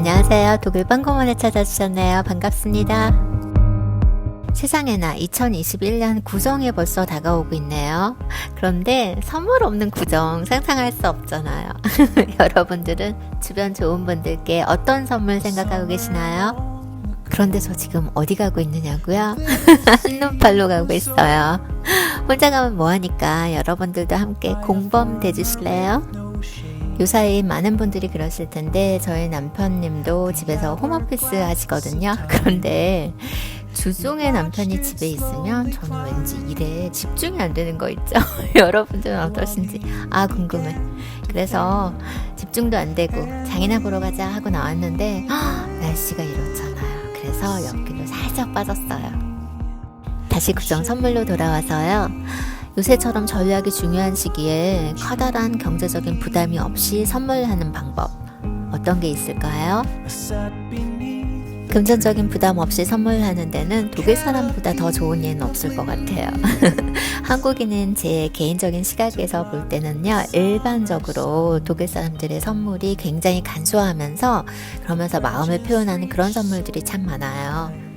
안녕하세요. 독일 빵공원에 찾아주셨네요. 반갑습니다. 세상에나 2021년 구정이 벌써 다가오고 있네요. 그런데 선물 없는 구정 상상할 수 없잖아요. 여러분들은 주변 좋은 분들께 어떤 선물 생각하고 계시나요? 그런데 저 지금 어디 가고 있느냐고요? 한눈팔로 가고 있어요. 혼자 가면 뭐하니까 여러분들도 함께 공범 돼주실래요? 요사이 많은 분들이 그러실 텐데 저희 남편님도 집에서 홈오피스 하시거든요. 그런데 주중에 남편이 집에 있으면 저는 왠지 일에 집중이 안 되는 거 있죠. 여러분들은 어떠신지 아 궁금해. 그래서 집중도 안 되고 장이나 보러 가자 하고 나왔는데 헉, 날씨가 이렇잖아요. 그래서 연기로 살짝 빠졌어요. 다시 구정 선물로 돌아와서요. 요새처럼 전략이 중요한 시기에 커다란 경제적인 부담이 없이 선물하는 방법 어떤 게 있을까요? 금전적인 부담 없이 선물하는 데는 독일 사람보다 더 좋은 예는 없을 것 같아요. 한국인은 제 개인적인 시각에서 볼 때는요, 일반적으로 독일 사람들의 선물이 굉장히 간소하면서 그러면서 마음을 표현하는 그런 선물들이 참 많아요.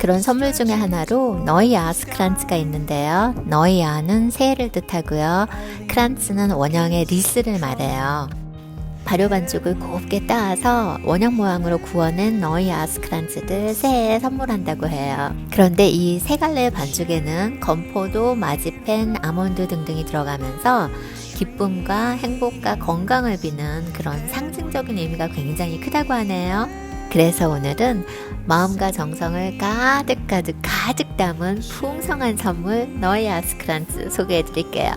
그런 선물 중에 하나로 너이아 스 크란츠가 있는데요. 너이아는 새해를 뜻하고요. 크란츠는 원형의 리스를 말해요. 발효 반죽을 곱게 따서 원형 모양으로 구워낸 너이아 스크란츠를 새해에 선물한다고 해요. 그런데 이 세 갈래의 반죽에는 건포도, 마지펜, 아몬드 등등이 들어가면서 기쁨과 행복과 건강을 비는 그런 상징적인 의미가 굉장히 크다고 하네요. 그래서 오늘은 마음과 정성을 가득 가득 가득 담은 풍성한 선물 너의 아스크란츠 소개해 드릴게요.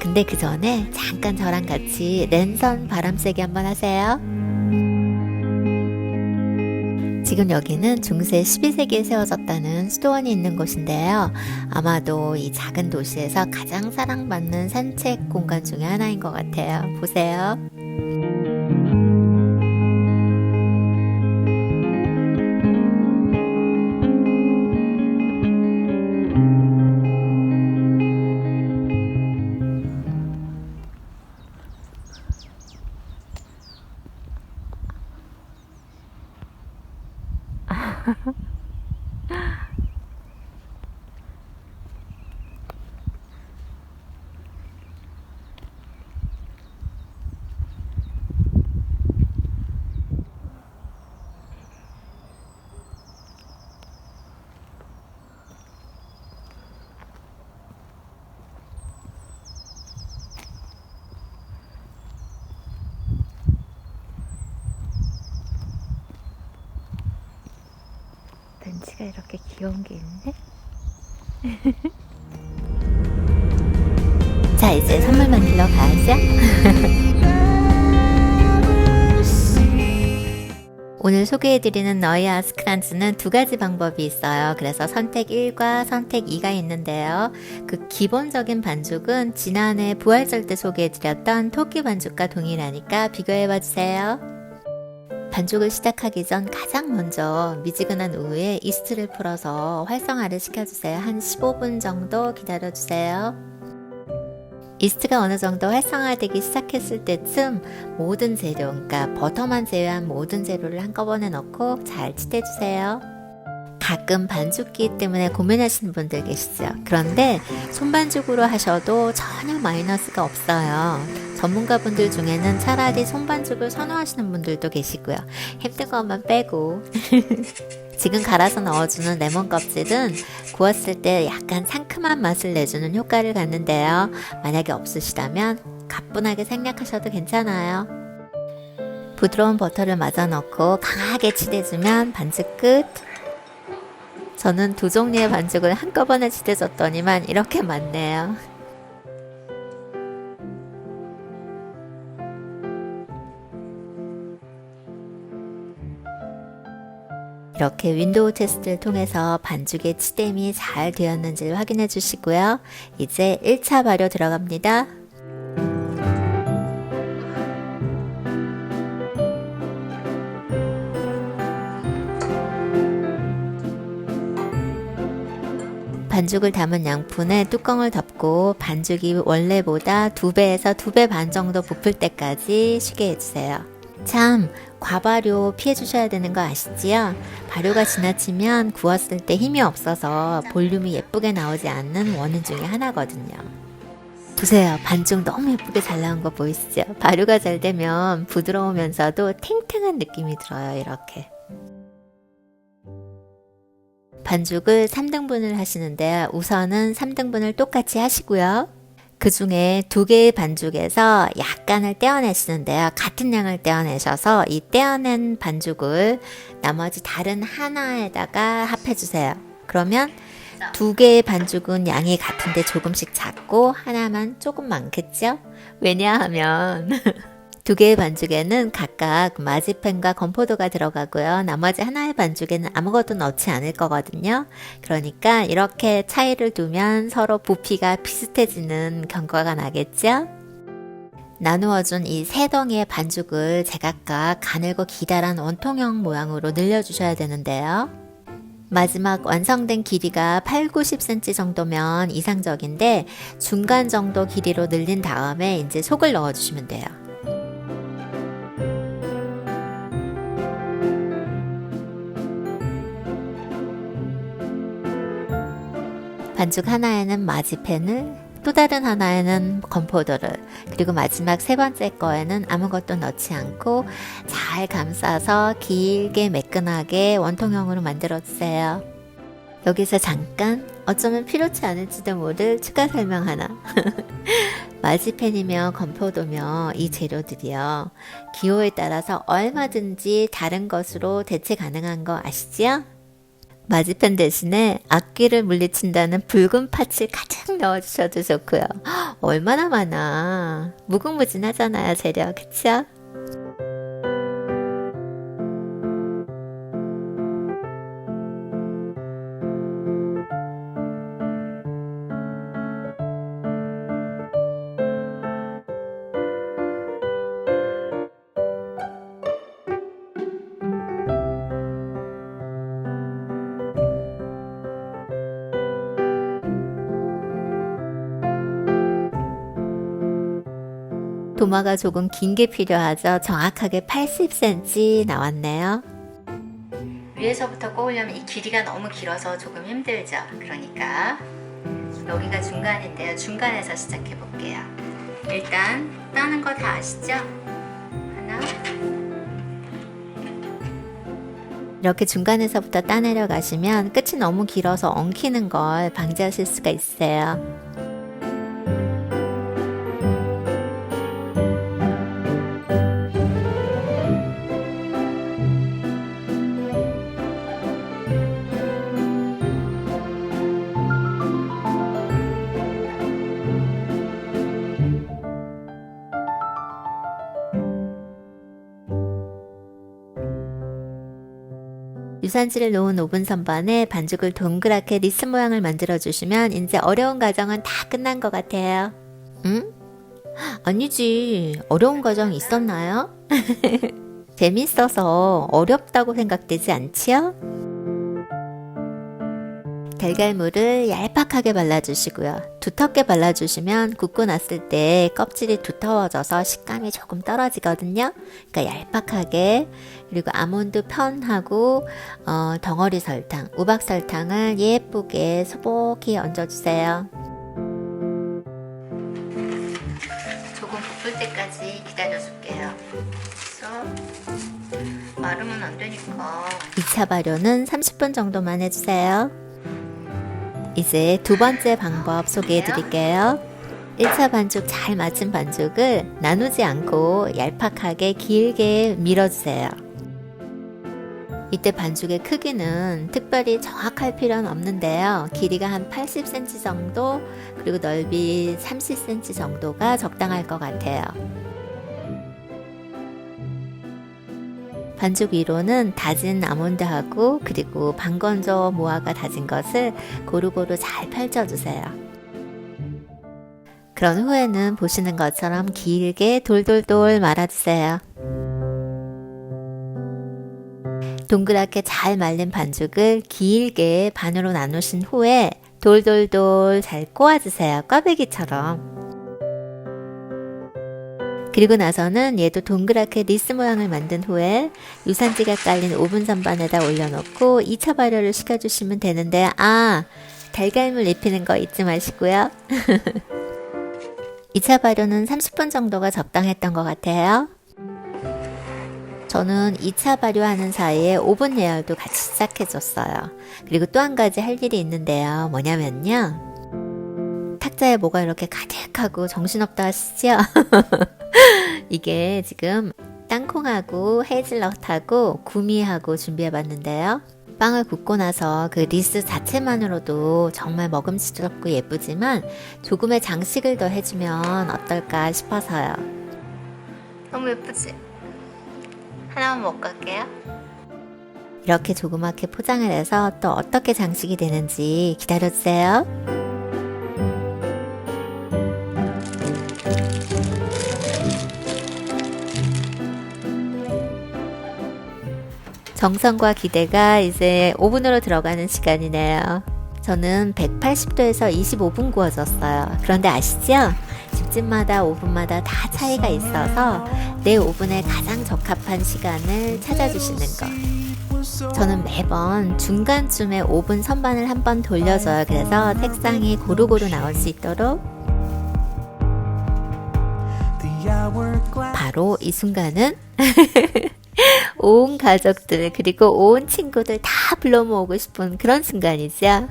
근데 그 전에 잠깐 저랑 같이 랜선 바람 쐬기 한번 하세요. 지금 여기는 중세 12세기에 세워졌다는 수도원이 있는 곳인데요. 아마도 이 작은 도시에서 가장 사랑받는 산책 공간 중에 하나인 것 같아요. 보세요. 이렇게 귀여운 게 있네. 자, 이제 선물 만들러 가야죠. 오늘 소개해드리는 너희 아스크란츠는 두 가지 방법이 있어요. 그래서 선택 1과 선택 2가 있는데요. 그 기본적인 반죽은 지난해 부활절 때 소개해드렸던 토끼 반죽과 동일하니까 비교해봐 주세요. 반죽을 시작하기 전 가장 먼저 미지근한 우유에 이스트를 풀어서 활성화를 시켜주세요. 한 15분 정도 기다려주세요. 이스트가 어느 정도 활성화되기 시작했을 때쯤 모든 재료, 그러니까 버터만 제외한 모든 재료를 한꺼번에 넣고 잘 치대주세요. 가끔 반죽기 때문에 고민하시는 분들 계시죠? 그런데 손반죽으로 하셔도 전혀 마이너스가 없어요. 전문가분들 중에는 차라리 손반죽을 선호하시는 분들도 계시고요. 힘든 것만 빼고. 지금 갈아서 넣어주는 레몬 껍질은 구웠을 때 약간 상큼한 맛을 내주는 효과를 갖는데요. 만약에 없으시다면 가뿐하게 생략하셔도 괜찮아요. 부드러운 버터를 마저 넣고 강하게 치대주면 반죽 끝. 저는 두 종류의 반죽을 한꺼번에 치대줬더니만 이렇게 많네요. 이렇게 윈도우 테스트를 통해서 반죽의 치댐이 잘 되었는지를 확인해 주시고요. 이제 1차 발효 들어갑니다. 반죽을 담은 양푼에 뚜껑을 덮고 반죽이 원래보다 2배에서 2배 반 정도 부풀 때까지 쉬게 해주세요. 참 과발효 피해 주셔야 되는 거 아시지요? 발효가 지나치면 구웠을 때 힘이 없어서 볼륨이 예쁘게 나오지 않는 원인 중에 하나거든요. 보세요. 반죽 너무 예쁘게 잘 나온 거 보이시죠? 발효가 잘 되면 부드러우면서도 탱탱한 느낌이 들어요. 이렇게. 반죽을 3등분을 하시는데 우선은 3등분을 똑같이 하시고요. 그 중에 두 개의 반죽에서 약간을 떼어내시는데요. 같은 양을 떼어내셔서 이 떼어낸 반죽을 나머지 다른 하나에다가 합해주세요. 그러면 두 개의 반죽은 양이 같은데 조금씩 작고 하나만 조금 많겠죠? 왜냐하면 두 개의 반죽에는 각각 마지펜과 건포도가 들어가고요. 나머지 하나의 반죽에는 아무것도 넣지 않을 거거든요. 그러니까 이렇게 차이를 두면 서로 부피가 비슷해지는 경과가 나겠죠? 나누어준 이 세 덩이의 반죽을 제각각 가늘고 기다란 원통형 모양으로 늘려주셔야 되는데요. 마지막 완성된 길이가 8, 90cm 정도면 이상적인데 중간 정도 길이로 늘린 다음에 이제 속을 넣어주시면 돼요. 반죽 하나에는 마지펜을 또 다른 하나에는 건포도를 그리고 마지막 세 번째 거에는 아무것도 넣지 않고 잘 감싸서 길게 매끈하게 원통형으로 만들어 주세요. 여기서 잠깐 어쩌면 필요치 않을지도 모를 추가 설명 하나. 마지펜이며 건포도며 이 재료들이요. 기호에 따라서 얼마든지 다른 것으로 대체 가능한 거 아시지요? 마지펜 대신에 악귀를 물리친다는 붉은 팥을 가득 넣어주셔도 좋고요. 얼마나 많아. 무궁무진하잖아요, 재료. 그쵸? 도마가 조금 긴 게 필요하죠. 정확하게 80cm 나왔네요. 위에서부터 꼬으려면 이 길이가 너무 길어서 조금 힘들죠. 그러니까 여기가 중간인데요. 중간에서 시작해 볼게요. 일단 따는 거 다 아시죠? 하나 이렇게 중간에서부터 따내려 가시면 끝이 너무 길어서 엉키는 걸 방지하실 수가 있어요. 유산지를 놓은 오븐 선반에 반죽을 동그랗게 리스 모양을 만들어 주시면 이제 어려운 과정은 다 끝난 것 같아요. 응? 아니지. 어려운 과정 있었나요? 재밌어서 어렵다고 생각되지 않지요? 달걀물을 얄팍하게 발라주시고요. 두텁게 발라주시면 굽고 났을 때 껍질이 두터워져서 식감이 조금 떨어지거든요. 그러니까 얄팍하게 그리고 아몬드 편하고 어, 덩어리 설탕, 우박 설탕을 예쁘게 소복히 얹어주세요. 조금 볶을 때까지 기다려줄게요. 그래서 마르면 안 되니까 2차 발효는 30분 정도만 해주세요. 이제 두 번째 방법 소개해 드릴게요. 1차 반죽 잘 맞춘 반죽을 나누지 않고 얄팍하게 길게 밀어주세요. 이때 반죽의 크기는 특별히 정확할 필요는 없는데요. 길이가 한 80cm 정도, 그리고 넓이 30cm 정도가 적당할 것 같아요. 반죽 위로는 다진 아몬드하고 그리고 방건조 모아가 다진 것을 고루고루 잘 펼쳐주세요. 그런 후에는 보시는 것처럼 길게 돌돌돌 말아주세요. 동그랗게 잘 말린 반죽을 길게 반으로 나누신 후에 돌돌돌 잘 꼬아주세요. 꽈배기처럼. 그리고 나서는 얘도 동그랗게 리스 모양을 만든 후에 유산지가 깔린 오븐 선반에다 올려놓고 2차 발효를 시켜주시면 되는데 아 달걀물 입히는 거 잊지 마시고요. 2차 발효는 30분 정도가 적당했던 것 같아요. 저는 2차 발효하는 사이에 오븐 예열도 같이 시작해줬어요. 그리고 또 한 가지 할 일이 있는데요. 뭐냐면요. 탁자에 뭐가 이렇게 가득하고 정신없다 하시죠? 이게 지금 땅콩하고 헤이즐넛하고 구미하고 준비해봤는데요. 빵을 굽고 나서 그 리스 자체만으로도 정말 먹음직스럽고 예쁘지만 조금의 장식을 더 해주면 어떨까 싶어서요. 너무 예쁘지? 하나만 먹고 갈게요. 이렇게 조그맣게 포장을 해서 또 어떻게 장식이 되는지 기다려주세요. 정성과 기대가 이제 오븐으로 들어가는 시간이네요. 저는 180도에서 25분 구워줬어요. 그런데 아시죠? 집집마다 오븐마다 다 차이가 있어서 내 오븐에 가장 적합한 시간을 찾아주시는 거. 저는 매번 중간쯤에 오븐 선반을 한 번 돌려줘요. 그래서 색상이 고루고루 나올 수 있도록 바로 이 순간은 온 가족들 그리고 온 친구들 다 불러 모으고 싶은 그런 순간이죠.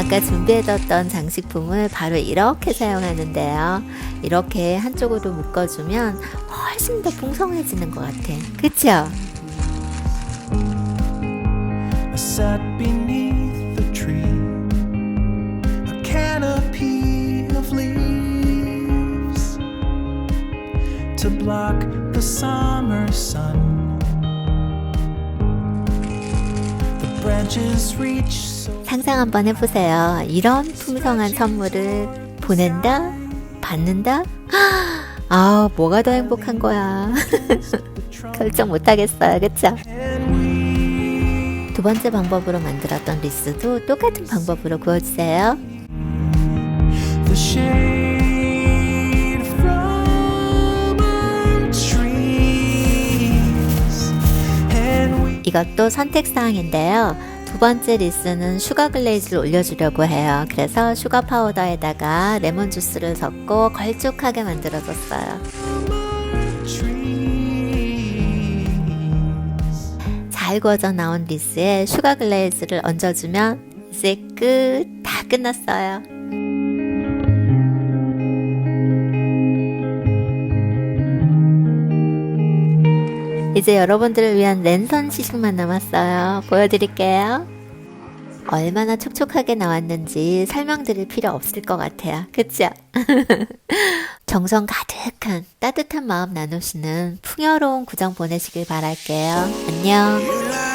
아까 준비해뒀던 장식품을 바로 이렇게 사용하는데요. 이렇게 한쪽으로 묶어주면 훨씬 더 풍성해지는 것 같아. 그쵸? To block the summer sun. The branches reach so 상상 한번 해보세요. 이런 풍성한 선물을 보낸다? 받는다? 아, 뭐가 더 행복한 거야. 결정 못 하겠어요. 그쵸? and we 두 번째 방법으로 만들었던 리스도 똑같은 방법으로 구워주세요. 이것도 선택사항인데요. 두 번째 리스는 슈가 글레이즈를 올려주려고 해요. 그래서 슈가 파우더에다가 레몬 주스를 섞고 걸쭉하게 만들어줬어요. 잘 구워져 나온 리스에 슈가 글레이즈를 얹어주면 이제 끝! 다 끝났어요. 이제 여러분들을 위한 랜선 시식만 남았어요. 보여드릴게요. 얼마나 촉촉하게 나왔는지 설명드릴 필요 없을 것 같아요. 그쵸? 정성 가득한 따뜻한 마음 나누시는 풍요로운 구정 보내시길 바랄게요. 안녕.